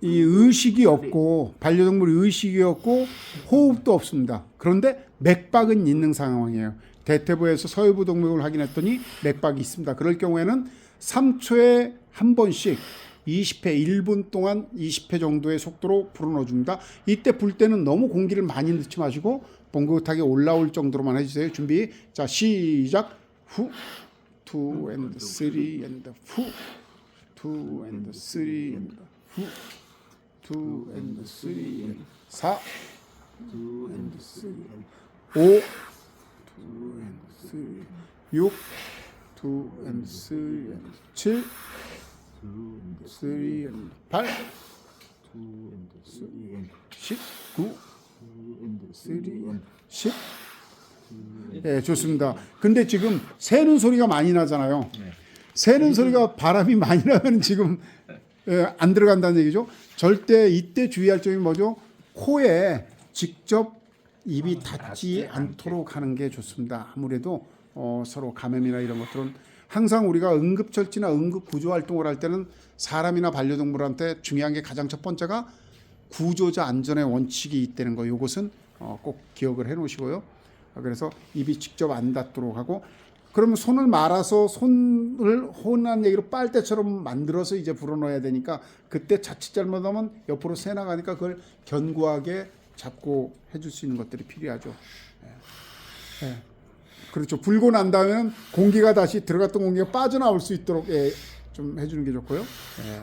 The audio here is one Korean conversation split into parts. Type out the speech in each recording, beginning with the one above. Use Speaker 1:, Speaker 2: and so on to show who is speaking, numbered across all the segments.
Speaker 1: 이 의식이 없고 반려동물 의식이 없고 호흡도 없습니다. 그런데 맥박은 있는 상황이에요. 대퇴부에서 서해부 동맥을 확인했더니 맥박이 있습니다. 그럴 경우에는 3초에 한 번씩 20회 1분 동안 20회 정도의 속도로 불어넣어 줍니다. 이때 불 때는 너무 공기를 많이 넣지 마시고 봉긋하게 올라올 정도로만 해주세요. 준비. 자 시작. 후, 투 앤드 쓰리 앤드 후, 투 앤드 쓰리 앤드 후. two and three and 사 two and three 오 two and three 육 two and three and 칠 three and 팔 십구 three and 십 예, 좋습니다. 근데 지금 새는 소리가 많이 나잖아요. 새는 소리가 바람이 많이 나면 지금 예, 안 들어간다는 얘기죠. 절대 이때 주의할 점이 뭐죠? 코에 직접 입이 닿지 않도록 하는 게 좋습니다. 아무래도 어, 서로 감염이나 이런 것들은 항상 우리가 응급처치나 응급구조 활동을 할 때는 사람이나 반려동물한테 중요한 게 가장 첫 번째가 구조자 안전의 원칙이 있다는 거. 이것은 어, 꼭 기억을 해 놓으시고요. 아, 그래서 입이 직접 안 닿도록 하고 그러면 손을 말아서 손을 혼난 얘기로 빨대처럼 만들어서 이제 불어넣어야 되니까 그때 자칫 잘못하면 옆으로 새 나가니까 그걸 견고하게 잡고 해줄 수 있는 것들이 필요하죠. 예. 예. 그렇죠. 불고 난 다음에는 공기가 다시 들어갔던 공기가 빠져나올 수 있도록 예, 좀 해주는 게 좋고요. 예.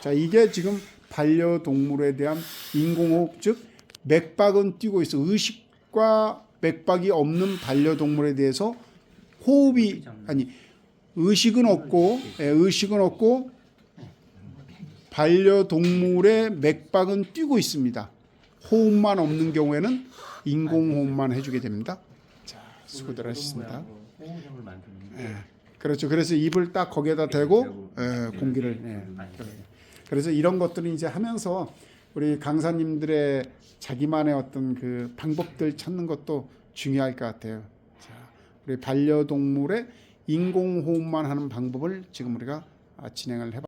Speaker 1: 자, 이게 지금 반려동물에 대한 인공호흡 즉 맥박은 뛰고 있어 의식과 맥박이 없는 반려동물에 대해서 호흡이 아니 의식은 없고 예, 의식은 없고 반려동물의 맥박은 뛰고 있습니다. 호흡만 없는 경우에는 인공호흡만 해주게 됩니다. 자, 수고들 하셨습니다. 예, 그렇죠. 그래서 입을 딱 거기에다 대고 예, 공기를 예, 그래서 이런 것들은 이제 하면서 우리 강사님들의 자기만의 어떤 그 방법들 찾는 것도 중요할 것 같아요. 자, 우리 반려동물의 인공호흡만 하는 방법을 지금 우리가 아, 진행을 해봐.